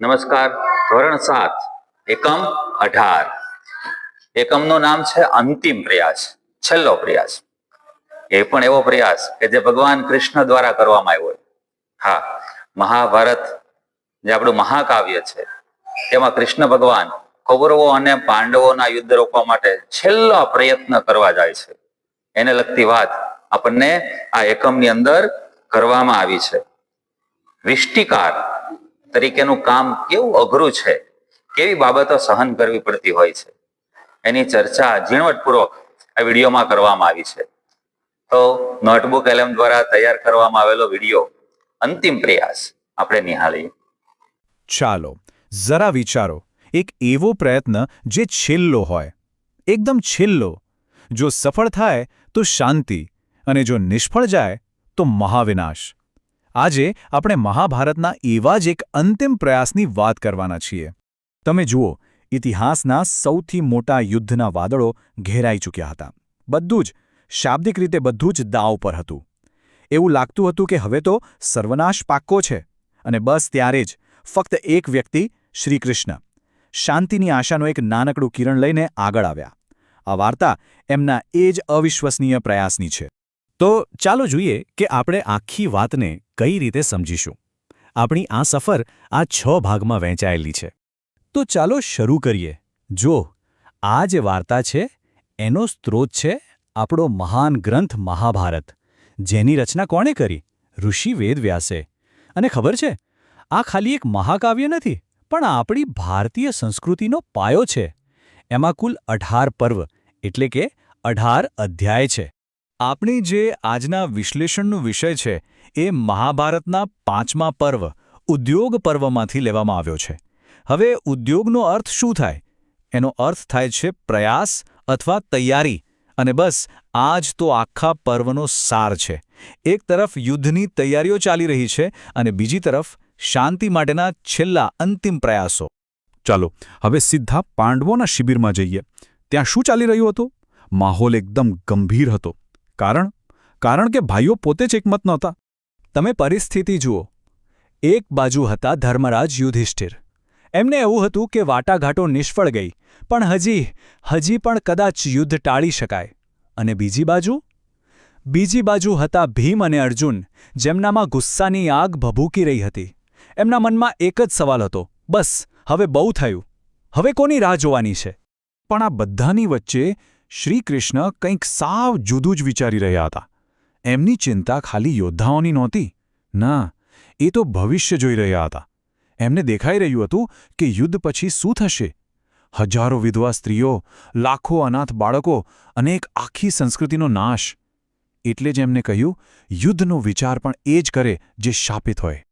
નમસ્કાર, ધોરણ સાત, એકમ અઢાર. એકમનું નામ છે અંતિમ પ્રયાસ, છેલ્લો પ્રયાસ. એ પણ એવો પ્રયાસ કે જે ભગવાન કૃષ્ણ દ્વારા કરવામાં આવ્યો. હા, મહાભારત જે આપણું મહાકાવ્ય છે, તેમાં કૃષ્ણ ભગવાન કૌરવો અને પાંડવોના યુદ્ધ રોકવા માટે છેલ્લો પ્રયત્ન કરવા જાય છે. એને લગતી વાત આપણને આ એકમની અંદર કરવામાં આવી છે. વિષ્ટિકાર તરીકેનું કામ કેવું અઘરું છે? કેવી બાબતો સહન કરવી પડતી હોય છે? એની ચર્ચા ઝીણવટપૂર્વક આ વિડીયોમાં કરવામાં આવી છે. તો નોટબુક એલએમ દ્વારા તૈયાર કરવામાં આવેલો વીડિયો અંતિમ પ્રયાસ. આપણે નિહાળીએ ચાલો, જરા વિચારો. એક એવો પ્રયત્ન જે છેલ્લો હોય. એકદમ છેલ્લો. જો સફળ થાય તો શાંતિ, અને જો નિષ્ફળ જાય તો મહાવિનાશ. આજે આપણે મહાભારતના એવા જ એક અંતિમ પ્રયાસની વાત કરવાના છીએ. તમે જુઓ, ઇતિહાસના સૌથી મોટા યુદ્ધના વાદળો ઘેરાઈ ચૂક્યા હતા. બધું જ, શાબ્દિક રીતે બધું જ દાવ પર હતું. એવું લાગતું હતું કે હવે તો સર્વનાશ પાક્કો છે. અને બસ ત્યારે જ, ફક્ત એક વ્યક્તિ, શ્રીકૃષ્ણ, શાંતિની આશાનો એક નાનકડું કિરણ લઈને આગળ આવ્યા. આ વાર્તા એમના એ જ અવિશ્વસનીય પ્રયાસની છે. તો ચાલો જોઈએ કે આપણે આખી વાતને કઈ રીતે સમજીશું? આપણી આ સફર આ છ ભાગમાં વહેંચાયેલી છે. તો ચાલો શરૂ કરીએ. જો, આ જે વાર્તા છે, એનો સ્ત્રોત છે આપણો મહાન ગ્રંથ મહાભારત. જેની રચના કોણે કરી? ઋષિ વેદવ્યાસે અને ખબર છે, આ ખાલી એક મહાકાવ્ય નથી, પણ આપણી ભારતીય સંસ્કૃતિનો પાયો છે. એમાં કુલ અઢાર પર્વ, એટલે કે અઢાર અધ્યાય છે. આપણી જે આજના વિશ્લેષણનો વિષય છે એ મહાભારતના પાંચમા પર્વ, ઉદ્યોગ પર્વમાંથી લેવામાં આવ્યો છે. હવે ઉદ્યોગનો અર્થ શું થાય? એનો અર્થ થાય છે પ્રયાસ અથવા તૈયારી. અને બસ આ જ તો આખા પર્વનો સાર છે. એક તરફ યુદ્ધની તૈયારીઓ ચાલી રહી છે અને બીજી તરફ શાંતિ માટેના છેલ્લા અંતિમ પ્રયાસો. ચાલો, હવે સીધા પાંડવોના શિબિરમાં જઈએ. ત્યાં શું ચાલી રહ્યું હતું? માહોલ એકદમ ગંભીર હતો. કારણ? કારણ કે ભાઈઓ પોતે જ એકમત નહોતા. તમે પરિસ્થિતિ જુઓ. એક બાજુ હતા ધર્મરાજ યુધિષ્ઠિર. એમને એવું હતું કે વાટાઘાટો નિષ્ફળ ગઈ, પણ હજી હજી પણ કદાચ યુદ્ધ ટાળી શકાય. અને બીજી બાજુ? બીજી બાજુ હતા ભીમ અને અર્જુન, જેમનામાં ગુસ્સાની આગ ભભૂકી રહી હતી. એમના મનમાં એક જ સવાલ હતો, બસ, હવે બહુ થયું. હવે કોની રાહ જોવાની છે? પણ આ બધાની વચ્ચે શ્રીકૃષ્ણ કંઈક સાવ જુદું જ વિચારી રહ્યા હતા. એમની ચિંતા ખાલી યોદ્ધાઓની નહોતી. ના, એ તો ભવિષ્ય જોઈ રહ્યા હતા. એમને દેખાઈ રહ્યું હતું કે યુદ્ધ પછી શું થશે? હજારો વિધવા સ્ત્રીઓ, લાખો અનાથ બાળકો અને એક આખી સંસ્કૃતિનો નાશ. એટલે જ એમને કહ્યું, યુદ્ધનો વિચાર પણ એ જ કરે જે શાપિત હોય.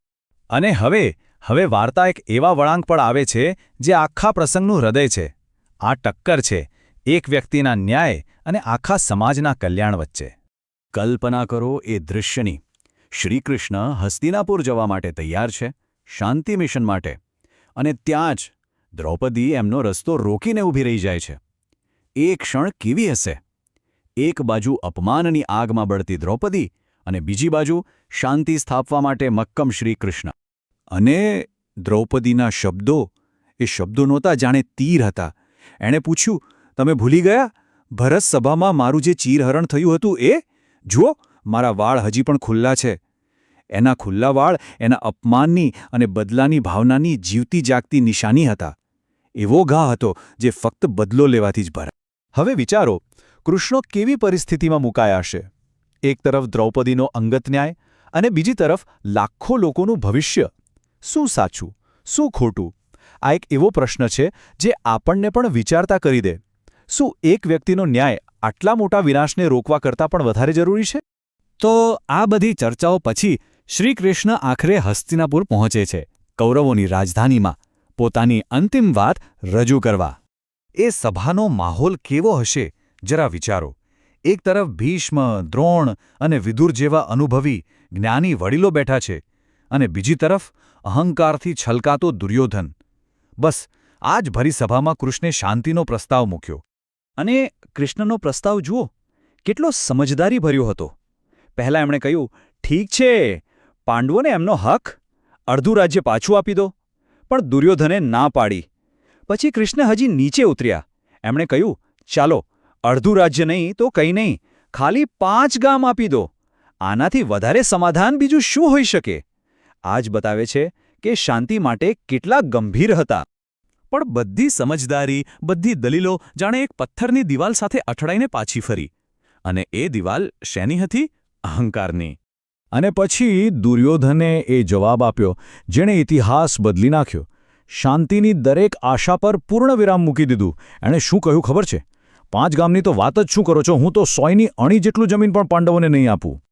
અને હવે હવે વાર્તા એક એવા વળાંક પર આવે છે જે આખા પ્રસંગનું હૃદય છે. આ ટક્કર છે, એક વ્યક્તિના ન્યાય અને આખા સમાજના કલ્યાણ વચ્ચે. કલ્પના કરો એ દૃશ્યની. શ્રીકૃષ્ણ હસ્તિનાપુર જવા માટે તૈયાર છે, શાંતિ મિશન માટે. અને ત્યાં જ દ્રૌપદી એમનો રસ્તો રોકીને ઊભી રહી જાય છે. એ ક્ષણ કેવી હશે? એક બાજુ અપમાનની આગમાં બળતી દ્રૌપદી અને બીજી બાજુ શાંતિ સ્થાપવા માટે મક્કમ શ્રીકૃષ્ણ. અને દ્રૌપદીના શબ્દો, એ શબ્દો નહોતા જાણે તીર હતા. એણે પૂછ્યું, તમે ભૂલી ગયા? ભરત સભામાં મારું જે ચીરહરણ થયું હતું એ જુઓ, મારા વાળ હજી પણ ખુલ્લા છે. એના ખુલ્લા વાળ એના અપમાનની અને બદલાની ભાવનાની જીવતી જાગતી નિશાની હતા. એવો ઘા હતો જે ફક્ત બદલો લેવાથી જ ભરાય. હવે વિચારો, કૃષ્ણો કેવી પરિસ્થિતિમાં મુકાયા હશે? એક તરફ દ્રૌપદીનો અંગત ન્યાય અને બીજી તરફ લાખો લોકોનું ભવિષ્ય. શું સાચું? શું ખોટું? આ એક એવો પ્રશ્ન છે જે આપણને પણ વિચારતા કરી દે. શું એક વ્યક્તિનો ન્યાય આટલા મોટા વિનાશને રોકવા કરતાં પણ વધારે જરૂરી છે? તો આ બધી ચર્ચાઓ પછી શ્રીકૃષ્ણ આખરે હસ્તિનાપુર પહોંચે છે, કૌરવોની રાજધાનીમાં. પોતાની અંતિમ વાત રજૂ કરવા. એ સભાનો માહોલ કેવો હશે, જરા વિચારો. એક તરફ ભીષ્મ, દ્રોણ અને વિદુર જેવા અનુભવી, જ્ઞાની વડીલો બેઠા છે અને બીજી તરફ અહંકારથી છલકાતો દુર્યોધન. બસ આ જ ભરી સભામાં કૃષ્ણે શાંતિનો પ્રસ્તાવ મૂક્યો. અને કૃષ્ણનો પ્રસ્તાવ જુઓ, કેટલો સમજદારી ભર્યો હતો. પહેલાં એમણે કહ્યું, ઠીક છે, પાંડવોને એમનો હક અડધું રાજ્ય પાછું આપી દો. પણ દુર્યોધને ના પાડી. પછી કૃષ્ણ હજી નીચે ઉતર્યા. એમણે કહ્યું, ચાલો, અડધું રાજ્ય નહીં તો કંઈ નહીં, ખાલી પાંચ ગામ આપી દો. આનાથી વધારે સમાધાન બીજું શું હોઈ શકે? આજ બતાવે છે કે શાંતિ માટે કેટલા ગંભીર હતા. પણ બધી સમજદારી, બધી દલીલો જાણે એક પથ્થરની દિવાલ સાથે અથડાઈને પાછી ફરી. અને એ દિવાલ શેની હતી? અહંકારની. અને પછી દુર્યોધને એ જવાબ આપ્યો, જેણે ઇતિહાસ બદલી નાખ્યો. શાંતિની દરેક આશા પર પૂર્ણ વિરામ મૂકી દીધું. એણે શું કહ્યું ખબર છે? પાંચ ગામની તો વાત જ શું કરો છો? હું તો સોયની અણી જેટલું જમીન પણ પાંડવોને નહીં આપું.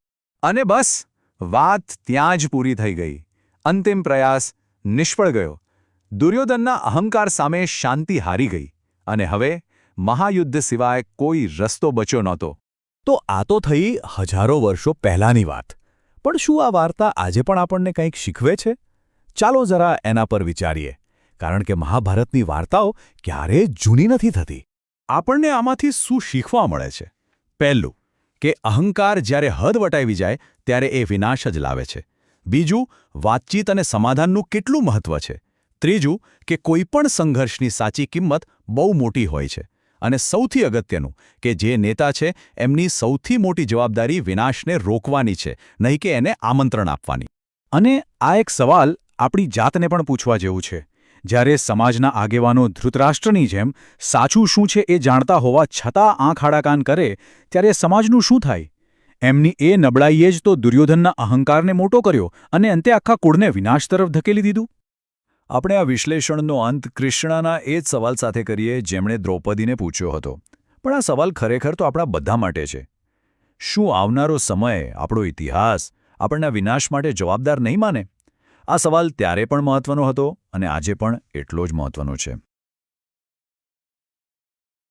અને બસ, વાત ત્યાં જ પૂરી થઈ ગઈ. અંતિમ પ્રયાસ નિષ્ફળ ગયો. દુર્યોધનના અહંકાર સામે શાંતિ હારી ગઈ અને હવે મહાયુદ્ધ સિવાય કોઈ રસ્તો બચ્યો નહોતો. તો આ તો થઈ હજારો વર્ષો પહેલાંની વાત. પણ શું આ વાર્તા આજે પણ આપણને કંઈક શીખવે છે? ચાલો જરા એના પર વિચારીએ, કારણ કે મહાભારતની વાર્તાઓ ક્યારેય જૂની નથી થતી. આપણને આમાંથી શું શીખવા મળે છે? પહેલું, કે અહંકાર જ્યારે હદ વટાવી જાય, ત્યારે એ વિનાશ જ લાવે છે. બીજું, વાતચીત અને સમાધાનનું કેટલું મહત્વ છે? ત્રીજું કે કોઈપણ સંઘર્ષની સાચી કિંમત બહુ મોટી હોય છે. અને સૌથી અગત્યનું કે જે નેતા છે, એમની સૌથી મોટી જવાબદારી વિનાશને રોકવાની છે, નહીં કે એને આમંત્રણ આપવાની. અને આ એક સવાલ આપણી જાતને પણ પૂછવા જેવું છે. જ્યારે સમાજના આગેવાનો ધૃતરાષ્ટ્રની જેમ સાચું શું છે એ જાણતા હોવા છતાં આંખ આડાકાન કરે, ત્યારે સમાજનું શું થાય? એમની એ નબળાઈએ જ તો દુર્યોધનના અહંકારને મોટો કર્યો અને અંતે આખા કુળને વિનાશ તરફ ધકેલી દીધું? આપણે આ વિશ્લેષણનો અંત કૃષ્ણના એ જ સવાલ સાથે કરીએ જેમણે દ્રૌપદીને પૂછ્યો હતો. પણ આ સવાલ ખરેખર તો આપણા બધા માટે છે. શું આવનારો સમય, આપણો ઇતિહાસ, આપણના વિનાશ માટે જવાબદાર નહીં માને? આ સવાલ ત્યારે પણ મહત્વનો હતો અને આજે પણ એટલો જ મહત્વનો છે.